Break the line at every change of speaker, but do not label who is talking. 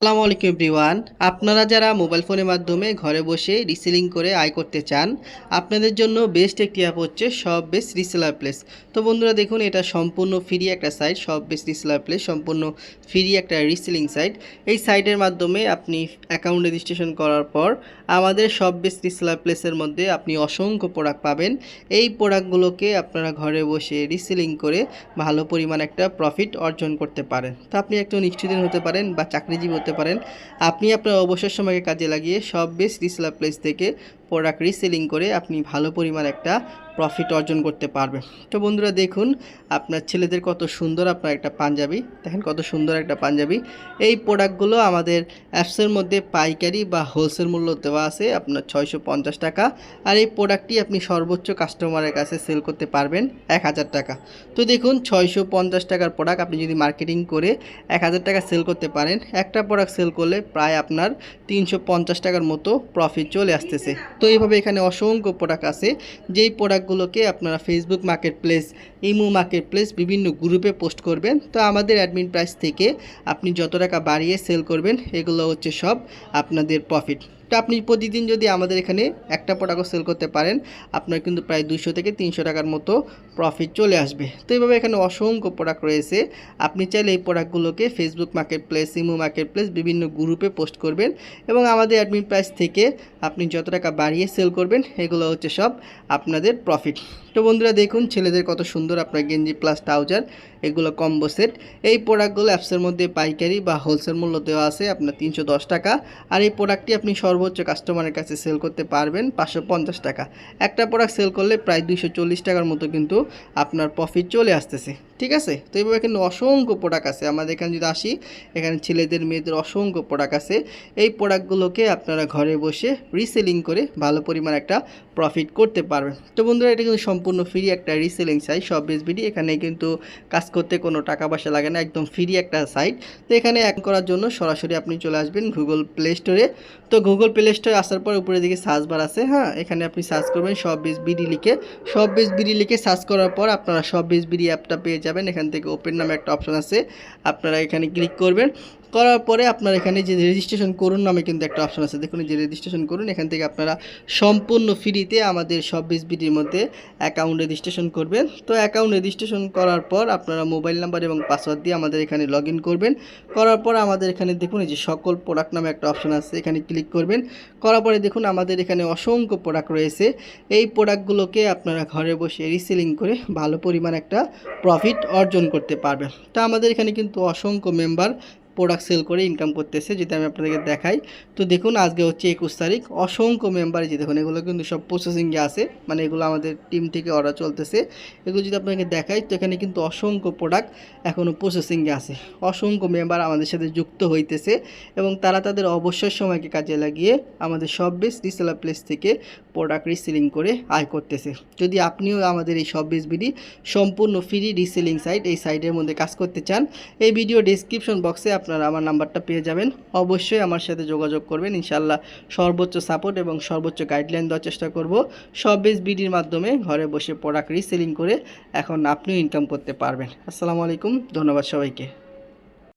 আসসালামু আলাইকুম এভরিওয়ান। আপনারা যারা মোবাইল ফোনের মাধ্যমে ঘরে বসে রিসেলিং করে আয় করতে চান, আপনাদের জন্য বেস্ট একটি অ্যাপ হচ্ছে সব বেস্ট রিসেলার প্লেস তো বন্ধুরা দেখুন, এটা সম্পূর্ণ ফ্রি একটা সাইট সব বেস্ট রিসেলার প্লেস সম্পূর্ণ ফ্রি একটা রিসেলিং সাইট এই সাইটের মাধ্যমে আপনি অ্যাকাউন্ট রেজিস্ট্রেশন করার পর আমাদের সব বেস্ট রিসেলার প্লেসের মধ্যে আপনি অসংখ্য প্রোডাক্ট পাবেন। এই প্রোডাক্টগুলোকে আপনারা ঘরে বসে রিসেলিং করে ভালো পরিমাণ একটা প্রফিট অর্জন করতে পারেন। তো আপনি একজন স্টুডেন্ট হতে পারেন বা চাকরিজীবী হতে পারেন। আপনি আপনার অবসর সময়কে কাজে লাগিয়ে সব বেস্ট রিসেলার প্লেস থেকে প্রোডাক্ট রিসেলিং করে আপনি ভালো পরিমাণ একটা প্রফিট অর্জন করতে পারবেন তো বন্ধুরা দেখুন, আপনার ছেলেদের কত সুন্দর আপনার একটা পাঞ্জাবি। দেখেন কত সুন্দর একটা পাঞ্জাবি। এই প্রোডাক্টগুলো আমাদের অ্যাপসের মধ্যে পাইকারি বা হোলসেল মূল্য দেওয়া আছে আপনার ছয়শো পঞ্চাশ টাকা। আর এই প্রোডাক্টটি আপনি সর্বোচ্চ কাস্টমারের কাছে সেল করতে পারবেন এক হাজার টাকা। তো দেখুন, ছয়শো পঞ্চাশ টাকার প্রোডাক্ট আপনি যদি মার্কেটিং করে এক হাজার টাকা সেল করতে পারেন, একটা প্রোডাক্ট সেল করলে প্রায় আপনার তিনশো পঞ্চাশ টাকার মতো প্রফিট চলে আসতেছে। তো এইভাবে এখানে অসংখ্য প্রোডাক্ট আছে। যেই প্রোডাক্টগুলোকে আপনারা Facebook market place imo market place বিভিন্ন গ্রুপে পোস্ট করবেন। তো আমাদের অ্যাডমিন প্রাইস থেকে আপনি যত টাকা বাড়িয়ে সেল করবেন, এগুলো হচ্ছে সব আপনাদের প্রফিট তো আপনি প্রতিদিন যদি আমাদের এখানে একটা প্রোডাক্টও সেল করতে পারেন, আপনার কিন্তু প্রায় দুশো থেকে তিনশো টাকার মতো প্রফিট চলে আসবে। তো এইভাবে এখানে অসংখ্য প্রোডাক্ট রয়েছে। আপনি চাইলে এই প্রোডাক্টগুলোকে Facebook market place imo market place বিভিন্ন গ্রুপে পোস্ট করবেন এবং আমাদের অ্যাডমিন প্রাইস থেকে আপনি যত টাকা বাড়িয়ে সেল করবেন, এগুলো হচ্ছে সব আপনাদের প্রফিট তো বন্ধুরা দেখুন, ছেলেদের কত সুন্দর আপনার গেঞ্জি প্লাস ট্রাউজার এগুলো কম্বো সেট এই প্রোডাক্টগুলো অ্যাপসের মধ্যে পাইকারি বা হোলসেল মূল্য দেওয়া আছে আপনার তিনশো দশ টাকা। আর এই প্রোডাক্টটি আপনি সর্বোচ্চ কাস্টমারের কাছে সেল করতে পারবেন পাঁচশো পঞ্চাশ টাকা। একটা প্রোডাক্ট সেল করলে প্রায় দুইশো চল্লিশ টাকার মতো কিন্তু আপনার প্রফিট চলে আসতেছে। ঠিক আছে? তো এইভাবে এখানে অসংখ্য প্রোডাক্ট আছে। আমাদের এখানে যদি আসি, এখানে ছেলেদের, মেয়েদের অসংখ্য প্রোডাক্ট আছে। এই প্রোডাক্টগুলোকে আপনারা ঘরে বসে রিসেলিং করে ভালো পরিমাণ একটা প্রফিট করতে পারবেন। তো বন্ধুরা, এটা কিন্তু সম্পূর্ণ ফ্রি একটা রিসেলিং সাইট সব বিডি এখানে কিন্তু কাজ করতে কোনো টাকা পয়সা লাগে না। একদম ফ্রি একটা সাইট তো এখানে এক করার জন্য সরাসরি আপনি চলে আসবেন গুগল প্লে স্টোরে তো গুগল প্লে স্টোরে আসার পর উপরের দিকে সার্চ বার আছে হ্যাঁ? এখানে আপনি সার্চ করবেন সব বিডি লিখে। সব বিডি লিখে সার্চ করার পর আপনারা সব বিডি অ্যাপটা পেয়ে যাবেন, এখান থেকে ওপেন নামে একটা অপশন আছে, আপনারা এখানে ক্লিক করবেন, করার পরে আপনার এখানে যে রেজিস্ট্রেশন করুন নামে কিন্তু একটা অপশন আছে, দেখুন যে রেজিস্ট্রেশন করুন, এখান থেকে আপনারা সম্পূর্ণ ফ্রিতে আমাদের সব বিসবিটির মধ্যে অ্যাকাউন্ট রেজিস্ট্রেশন করবেন। তো অ্যাকাউন্ট রেজিস্ট্রেশন করার পর আপনারা মোবাইল নাম্বার এবং পাসওয়ার্ড দিয়ে আমাদের এখানে লগ করবেন, করার পর আমাদের এখানে দেখুন এই যে সকল প্রোডাক্ট নামে একটা অপশান আছে, এখানে ক্লিক করবেন, করার পরে দেখুন আমাদের এখানে অসংখ্য প্রোডাক্ট রয়েছে, এই প্রোডাক্টগুলোকে আপনারা ঘরে বসে রিসেলিং করে ভালো পরিমাণ একটা প্রফিট অর্জন করতে পারবে। তা আমাদের এখানে কিন্তু অসংখ্য মেম্বার প্রোডাক্ট সেল করে ইনকাম করতেছে, যেটা আমি আপনাদেরকে দেখাই। তো দেখুন, আজকে হচ্ছে একুশ তারিখ। অসংখ্য মেম্বার যে দেখুন, এগুলো কিন্তু সব প্রসেসিংয়ে আছে। মানে এগুলো আমাদের টিম থেকে অর্ডার চলতেছে। এগুলো যদি আপনাকে দেখাই, তো এখানে কিন্তু অসংখ্য প্রোডাক্ট এখনও প্রসেসিংয়ে আছে। অসংখ্য মেম্বার আমাদের সাথে যুক্ত হইতেছে এবং তারা তাদের অবসর সময়কে কাজে লাগিয়ে আমাদের সব বেস রিসেলার প্লেস থেকে প্রোডাক্ট রিসেলিং করে আয় করতেছে। যদি আপনিও আমাদের এই সব বেস বিডি সম্পূর্ণ ফ্রি রিসেলিং সাইট এই সাইটের মধ্যে কাজ করতে চান, এই ভিডিও ডিসক্রিপশন বক্সে আপনারা আমার নাম্বারটা পেয়ে যাবেন। অবশ্যই আমার সাথে যোগাযোগ করবেন। ইনশাল্লাহ সর্বোচ্চ সাপোর্ট এবং সর্বোচ্চ গাইডলাইন দেওয়ার চেষ্টা করব। সব বেস বিডির মাধ্যমে ঘরে বসে প্রোডাক্ট রিসেলিং করে এখন আপনিও ইনকাম করতে পারবেন। আসসালামু আলাইকুম। ধন্যবাদ সবাইকে।